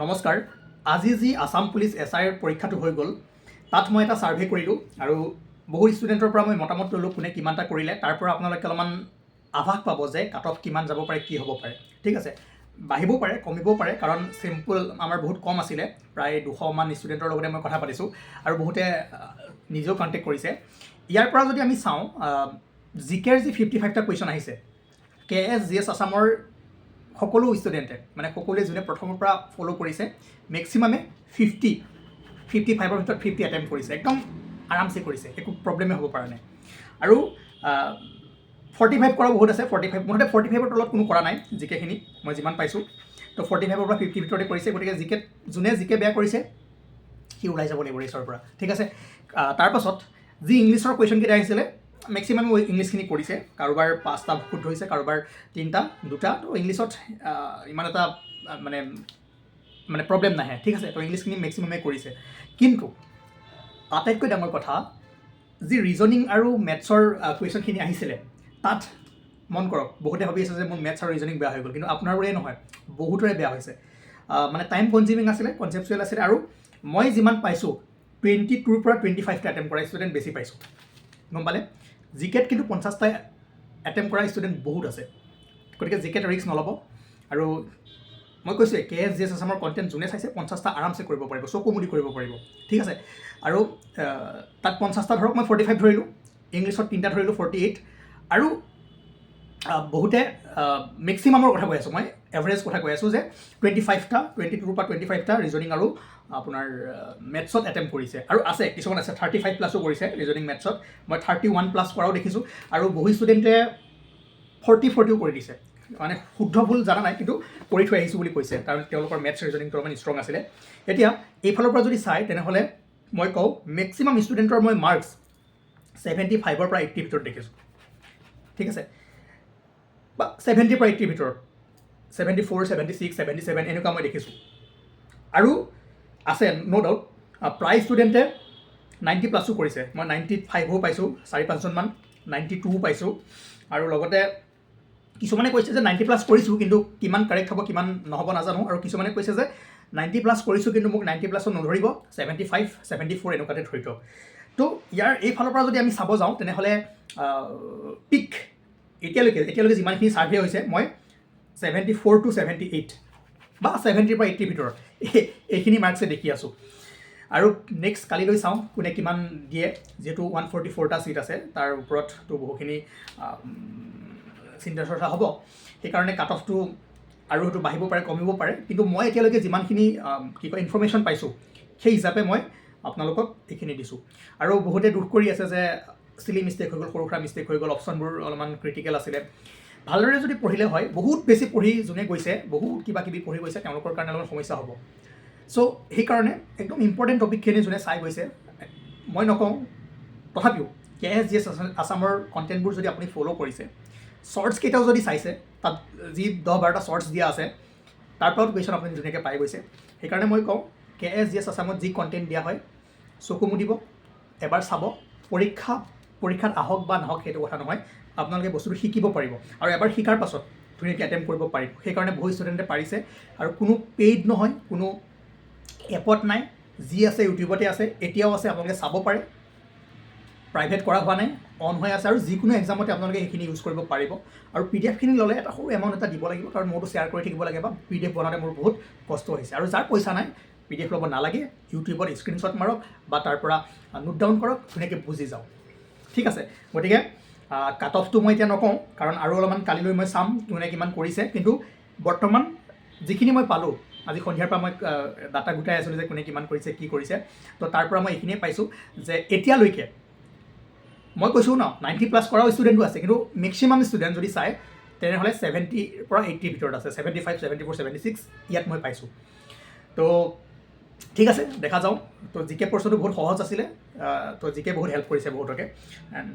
নমস্কাৰ, আজি যি আছাম পুলিচ এছ আইৰ পৰীক্ষাটো হৈ গ'ল, তাত মই এটা ছাৰ্ভে কৰিলোঁ আৰু বহু ষ্টুডেণ্টৰ পৰা মই মতামত ল'লোঁ কোনে কিমানটা কৰিলে, তাৰ পৰা আপোনালোকে অলপমান আভাস পাব যে কাট অফ কিমান যাব পাৰে, কি হ'ব পাৰে। ঠিক আছে, বাঢ়িবও পাৰে, কমিবও পাৰে, কাৰণ চিম্পল আমাৰ বহুত কম আছিলে, প্ৰায় দুশমান ষ্টুডেণ্টৰ লগতে মই কথা পাতিছোঁ আৰু বহুতে নিজেও কণ্টেক্ট কৰিছে। ইয়াৰ পৰা যদি আমি চাওঁ জি কেৰ যি ফিফটি ফাইভটা কুৱেশ্যন আহিছে, কে এছ জি এছ আছামৰ সকলো ষ্টুডেণ্টে মানে সকলোৱে যোনে প্ৰথমৰ পৰা ফ'ল' কৰিছে মেক্সিমামে ফিফটি ফিফটি ফাইভৰ ভিতৰত ফিফটি এটেম্প কৰিছে, একদম আৰামছে কৰিছে, একো প্ৰব্লেমে হ'ব পৰা নাই। আৰু ফৰ্টি ফাইভ কৰা বহুত আছে ফৰ্টি ফাইভ মুঠতে ফৰ্টি ফাইভৰ তলত কোনো কৰা নাই, জিকেখিনি, মই যিমান পাইছোঁ। তো ফৰ্টি ফাইভৰ পৰা ফিফটিৰ ভিতৰতে কৰিছে, গতিকে জিকে, যোনে জিকে বেয়া কৰিছে, সি ওলাই যাব লাগিব ৰেচৰ পৰা, ঠিক আছে? তাৰপাছত, যি ইংলিছৰ কুৱেশ্যনকেইটা আহিছিলে মেক্সিমাম ইংলিছখিনি কৰিছে। কাৰোবাৰ পাঁচটা শুদ্ধ হৈছে কাৰোবাৰ তিনিটা, দুটা, তো ইংলিছত ইমান এটা মানে মানে প্ৰব্লেম নাহে। ঠিক আছে, তো ইংলিছখিনি মেক্সিমামে কৰিছে। কিন্তু, আটাইতকৈ ডাঙৰ কথা, যি ৰিজনিং আৰু মেথছৰ কুৱেশ্যনখিনি আহিছিলে, তাত, মন কৰক, বহুতে ভাবি আছে যে মোৰ মেথছ আৰু ৰিজনিং বেয়া হৈ গ'ল, কিন্তু আপোনাৰবোৰে নহয়, বহুতৰে বেয়া হৈছে। মানে টাইম কনজিউমিং আছিলে কনচেপচুৱেল আছিলে, আৰু মই যিমান পাইছোঁ টুৱেণ্টি টুৰ পৰা টুৱেণ্টি ফাইভটা এটেম্প কৰা ষ্টুডেণ্ট বেছি পাইছোঁ। গম পালে? জিকেট কিন্তু পঞ্চাছটা এটেম্প কৰা ষ্টুডেণ্ট বহুত আছে। গতিকে জিকেট ৰিস্ক নল'ব। আৰু মই কৈছোঁৱে কে এছ জি এছ আছামৰ কণ্টেণ্ট যোনে চাইছে, পঞ্চাছটা আৰামছে কৰিব পাৰিব, চকু মুদি কৰিব পাৰিব। ঠিক আছে? আৰু তাত পঞ্চাছটা ধৰক, মই ফৰ্টি ফাইভ ধৰিলোঁ। ইংলিছত তিনিটা ধৰিলোঁ ফৰ্টি এইট আৰু বহুতে মেক্সিমামৰ কথা কৈ আছোঁ মই এভাৰেজ কথা কৈ আছোঁ যে টুৱেণ্টি ফাইভটা টুৱেণ্টি টুৰ পৰা টুৱেণ্টি ফাইভটা ৰিজনিং আৰু আপোনাৰ মেথছত এটেম্প কৰিছে। আৰু আছে, কিছুমান আছে থাৰ্টি ফাইভ প্লাছো কৰিছে ৰিজনিং মেথছত মই থাৰ্টি ওৱান প্লাছ কৰাও দেখিছোঁ। আৰু বহু ষ্টুডেণ্টে ফৰ্টি ফৰ্টিও কৰি দিছে। মানে শুদ্ধ ভুল জানা নাই, কিন্তু কৰি থৈ আহিছোঁ বুলি কৈছে, কাৰণ তেওঁলোকৰ মেথছ ৰিজনিংটো অলপমান ষ্ট্ৰং আছিলে। এতিয়া, এইফালৰ পৰা যদি চাই, তেনেহ'লে মই কওঁ মেক্সিমাম ষ্টুডেণ্টৰ মই মাৰ্কছ ছেভেণ্টি ফাইভৰ পৰা এইট্টিৰ ভিতৰত দেখিছোঁ। ঠিক আছে? বা ছেভেণ্টিৰ পৰা ভিতৰত। Seventy four seventy six seventy seven এনেকুৱা মই দেখিছোঁ। আৰু আছে ন' ডাউট প্ৰায় ষ্টুডেণ্টে নাইণ্টি প্লাছো কৰিছে। মই নাইণ্টি ফাইভো পাইছোঁ, চাৰি পাঁচজনমান নাইণ্টি টুও পাইছোঁ। আৰু লগতে কিছুমানে কৈছে যে নাইণ্টি প্লাছ কৰিছোঁ, কিন্তু কিমান কাৰেক্ট হ'ব, কিমান নহ'ব নাজানো। আৰু কিছুমানে কৈছে যে নাইণ্টি প্লাছ কৰিছোঁ, কিন্তু মোক নাইণ্টি প্লাছত নধৰিব। ছেভেণ্টি ফাইভ ছেভেণ্টি ফ'ৰ এনেকুৱাতে ধৰি থওক তো ইয়াৰ এইফালৰ পৰা যদি আমি চাব যাওঁ, তেনেহ'লে পিক এতিয়ালৈকে এতিয়ালৈকে যিমানখিনি ছাৰ্ভে হৈছে, মই seventy four to seventy eight বা ছেভেণ্টিৰ পৰা এইট্টিৰ ভিতৰত এইখিনি মাৰ্কছে দেখি আছোঁ। আৰু নেক্সট কালিলৈ চাওঁ, কোনে কিমান দিয়ে, যিহেতু ওৱান ফৰ্টি ফ'ৰটা ছিট আছে, তাৰ ওপৰততো বহুখিনি চিন্তা চৰ্চা হ'ব। সেইকাৰণে কাট অফটো আৰু হয়তো বাঢ়িব পাৰে, কমিব পাৰে। কিন্তু মই এতিয়ালৈকে যিমানখিনি কি কয় ইনফৰ্মেশ্যন পাইছোঁ, সেই হিচাপে মই আপোনালোকক এইখিনি দিছোঁ। আৰু বহুতে দুখ কৰি আছে যে চিলি মিষ্টেক হৈ গ'ল, সৰু সুৰা মিষ্টেক হৈ গ'ল অপশ্যনবোৰ অলপমান ক্ৰিটিকেল আছিলে। ভালদৰে যদি পঢ়িলে হয়, বহুত বেছি পঢ়ি যোনে গৈছে, বহুত কিবা কিবি পঢ়ি গৈছে, তেওঁলোকৰ কাৰণে অলপমান সমস্যা হ'ব। চ' সেইকাৰণে একদম ইম্পৰ্টেণ্ট টপিকখিনি যোনে চাই গৈছে, মই নকওঁ, তথাপিও কে এছ জি এছ আছামৰ কণ্টেণ্টবোৰ যদি আপুনি ফ'ল' কৰিছে শ্বৰ্টছ কেইটাও যদি চাইছে, তাত যি দহ বাৰটা শ্বৰ্টছ দিয়া আছে, তাৰ পৰাও কুৱেশ্যন আপুনি ধুনীয়াকৈ পাই গৈছে। সেইকাৰণে মই কওঁ কে এছ জি এছ আছামত যি কণ্টেণ্ট দিয়া হয়, চকু মুদিব, এবাৰ চাব, পৰীক্ষা পৰীক্ষাত আহক বা নাহক সেইটো কথা নহয়, আপোনালোকে বস্তুটো শিকিব পাৰিব। আৰু এবাৰ শিকাৰ পাছত ধুনীয়াকৈ এটেম্প কৰিব পাৰিব। সেইকাৰণে বহু ষ্টুডেণ্টে পাৰিছে আৰু কোনো পেইড নহয়, কোনো এপত নাই, যি আছে ইউটিউবতে আছে, এতিয়াও আছে, আপোনালোকে চাব পাৰে। প্ৰাইভেট কৰা হোৱা নাই অন হৈ আছে আৰু যিকোনো এক্সামতে আপোনালোকে সেইখিনি ইউজ কৰিব পাৰিব। আৰু পি ডি এফখিনি ল'লে এটা সৰু এমাউণ্ট এটা দিব লাগিব, কাৰণ মোৰতো শ্বেয়াৰ কৰি থাকিব লাগে বা পি ডি এফ বনাওঁতে মোৰ বহুত কষ্ট হৈছে। আৰু যাৰ পইচা নাই পি ডি এফ ল'ব নালাগে, ইউটিউবত স্ক্ৰীণশ্বট মাৰক বা তাৰ পৰা নোট ডাউন কৰক, ধুনীয়াকৈ বুজি যাওক। ঠিক আছে। গতিকে কাট অফটো মই এতিয়া নকওঁ, কাৰণ আৰু অলপমান কালিলৈ মই চাম কোনে কিমান কৰিছে। কিন্তু বৰ্তমান যিখিনি মই পালোঁ, আজি সন্ধিয়াৰ পৰা মই ডাটা গোটাই আছিলোঁ যে কোনে কিমান কৰিছে, কি কৰিছে, তো তাৰ পৰা মই এইখিনিয়ে পাইছোঁ যে এতিয়ালৈকে, মই কৈছোঁ ন নাইণ্টি প্লাছ কৰাও ষ্টুডেণ্টো আছে, কিন্তু মেক্সিমাম ষ্টুডেণ্ট যদি চায় তেনেহ'লে ছেভেণ্টিৰ পৰা এইট্টিৰ ভিতৰত আছে। Seventy five seventy four seventy six ইয়াত মই পাইছোঁ। তো ঠিক আছে, দেখা যাওঁ তো জি কে প্ৰশ্নটো বহুত সহজ আছিলে। তো জি কে বহুত হেল্প কৰিছে বহুতকে। এণ্ড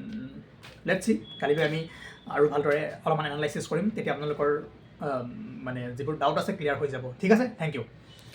লেট চি কালিলৈ আমি আৰু ভালদৰে অলপমান এনালাইচিছ কৰিম। তেতিয়া আপোনালোকৰ মানে যিবোৰ ডাউট আছে ক্লিয়াৰ হৈ যাব। ঠিক আছে থেংক ইউ